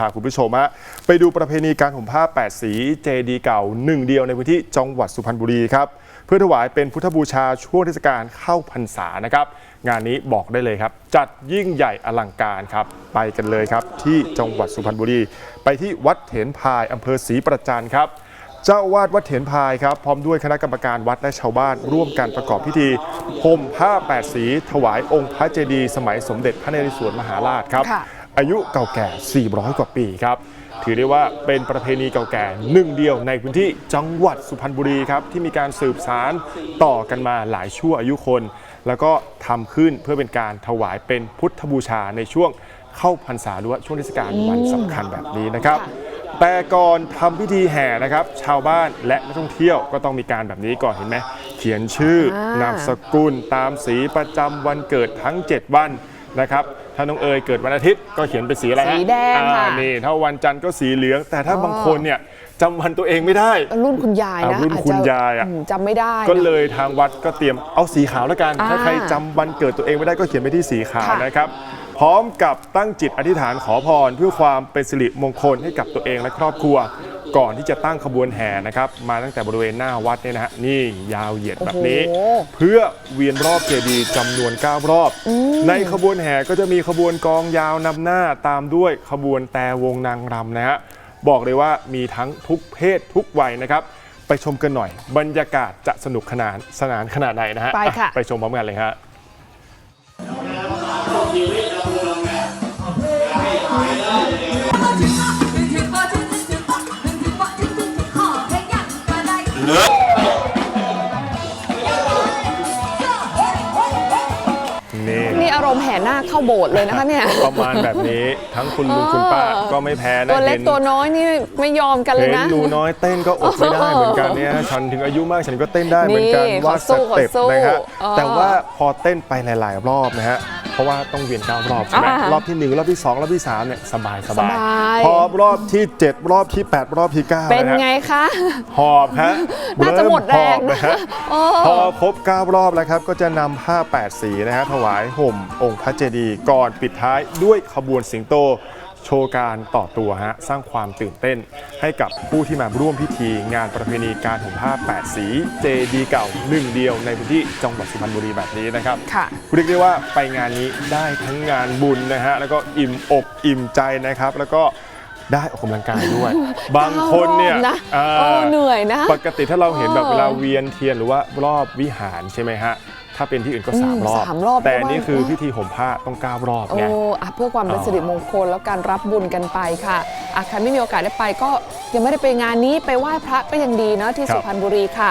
พาคุณผู้ชมฮะไปดูประเพณีการห่มผ้า 8 สีเจดีเก่าหนึ่งเดียวในพื้นที่จังหวัดสุพรรณบุรีครับ เพื่อถวายเป็นพุทธบูชาช่วงเทศกาลเข้าพรรษานะครับ งานนี้บอกได้เลยครับ จัดยิ่งใหญ่อลังการครับ ไปกันเลยครับ ที่จังหวัดสุพรรณบุรี ไปที่วัดเถนพายอำเภอศรีประจันครับเจ้าวาดวัดเถนพายครับ พร้อมด้วยคณะกรรมการวัดและชาวบ้าน ร่วมกันประกอบพิธีห่มผ้าแปดสี ถวายองค์พระเจดีย์สมัยสมเด็จพระนเรศวรมหาราชครับ อายุเก่าแก่ 400 กว่าปีครับ ถือได้ว่าเป็นประเพณีเก่าแก่หนึ่งเดียวในพื้นที่จังหวัดสุพรรณบุรีครับ ที่มีการสืบสารต่อกันมาหลายชั่วอายุคน แล้วก็ทำขึ้นเพื่อเป็นการถวายเป็นพุทธบูชาในช่วงเข้าพรรษาหรือว่าช่วงเทศกาลวันสำคัญแบบนี้นะครับแต่ก่อนทำพิธีแห่นะครับ ชาวบ้านและนักท่องเที่ยวก็ต้องมีการแบบนี้ก่อนเห็นไหมเขียนชื่ออ่านนามสกุลตามสีประจำวันเกิดทั้ง 7 วันนะครับ ถ้าน้องเอ๋ยเกิดวันอาทิตย์ก็เขียนเป็นสีอะไรฮะสีแดงค่ะ อ่านี่ถ้าวันจันทร์ก็สีเหลือง แต่ถ้าอ๋อบางคนเนี่ยจำวันตัวเองไม่ได้ รุ่นคุณยายนะอ่ารุ่นอาจจะคุณยายอะมจำไม่ได้ก็นะเลยทางวัดก็เตรียมเอาสีขาวแล้วกัน อ่าถ้าใครจำวันเกิดตัวเองไม่ได้ก็เขียนไปที่สีขาวค่ะ นะครับ พร้อมกับตั้งจิตอธิษฐานขอพรเพื่อความเป็นสิริมงคลให้กับตัวเองและครอบครัว ก่อนที่จะตั้งขบวนแห่นะครับมาตั้งแต่บริเวณหน้าวัดเนี่ยนะฮะนี่ยาวเหยียดแบบนี้ โอ้โห เพื่อเวียนรอบเจดีย์จำนวน 9 รอบ ในขบวนแห่ก็จะมีขบวนกองยาวนำหน้าตามด้วยขบวนแต่วงนางรำนะฮะบอกเลยว่ามีทั้งทุกเพศทุกวัยนะครับ ไปชมกันหน่อย บรรยากาศจะสนุกขนาดสนานขนาดไหนนะฮะไปค่ะ อ่ไปชมพร้อมกันเลยฮะ นี่นี่อารมณ์แห่หน้าเข้าโบสถ์เลยนะคะเนี่ย ประมาณแบบนี้ทั้งคุณลุงเออคุณป้าก็ไม่แพ้นะตัวเล็กห็นตัวน้อยนี่ไม่ยอมกันเลยเห็นนะหนูน้อยเต้นก็อดไม่ได้เหมือนกันเนี่ยฉันถึงอายุมากฉันก็เต้นได้เหมือนกันนี่ว่าขอสู้สเต็ปขอสู้นะฮะเออแต่ว่าพอเต้นไปหลาย ๆ รอบนะฮะ เพราะว่าต้องเวียนเก้ารอบใช่ไหมอ่ารอบที่หนึ่งรอบที่สองรอบที่สามเนี่ยสบายสสบายบาย พอรอบที่7รอบที่8รอบที่9เป็นนะฮะไงคะ หอบฮะน่าจะหมดแรงเมหอบนะฮะโอ้ พอครบ9รอบแล้วครับ ก็จะนำผ้า8สีนะฮะถวายห่มองค์พระเจดีย์ก่อนปิดท้ายด้วยขบวนสิงโต โชว์การต่อตัวฮะสร้างความตื่นเต้น ให้กับผู้ที่มาร่วมพิธีงานประเพณีการห่มผ้า 8 สีเจดีย์เก่าหนึ่งเดียวในพื้นที่จังหวัดสุพรรณบุรีแบบนี้นะครับค่ะเรียกได้ว่าไปงานนี้ได้ทั้งงานบุญนะฮะแล้วก็อิ่มอกอิ่มใจนะครับ แล้วก็ได้ออกกำลังกายด้วย บางคนเนี่ยรอบนะอ่าโอ้เหนื่อยนะ ปกติถ้าเราเห็นแบบเออเวลาเวียนเทียนหรือว่ารอบวิหารใช่ไหมฮะ ถ้าเป็นที่อื่นก็อืมสามรอบ สามรอบแต่เพราะว่านี่คือพิธีห่มผ้าต้องเก้ารอบโอ้ไงอะเพื่อความเป็นอ๋อสิริมงคลแล้วการรับบุญกันไปค่ะอะใครไม่มีโอกาสได้ไปก็ยังไม่ได้ไปงานนี้ไปไหว้พระก็ยังดีเนาะที่ครับสุพรรณบุรีค่ะ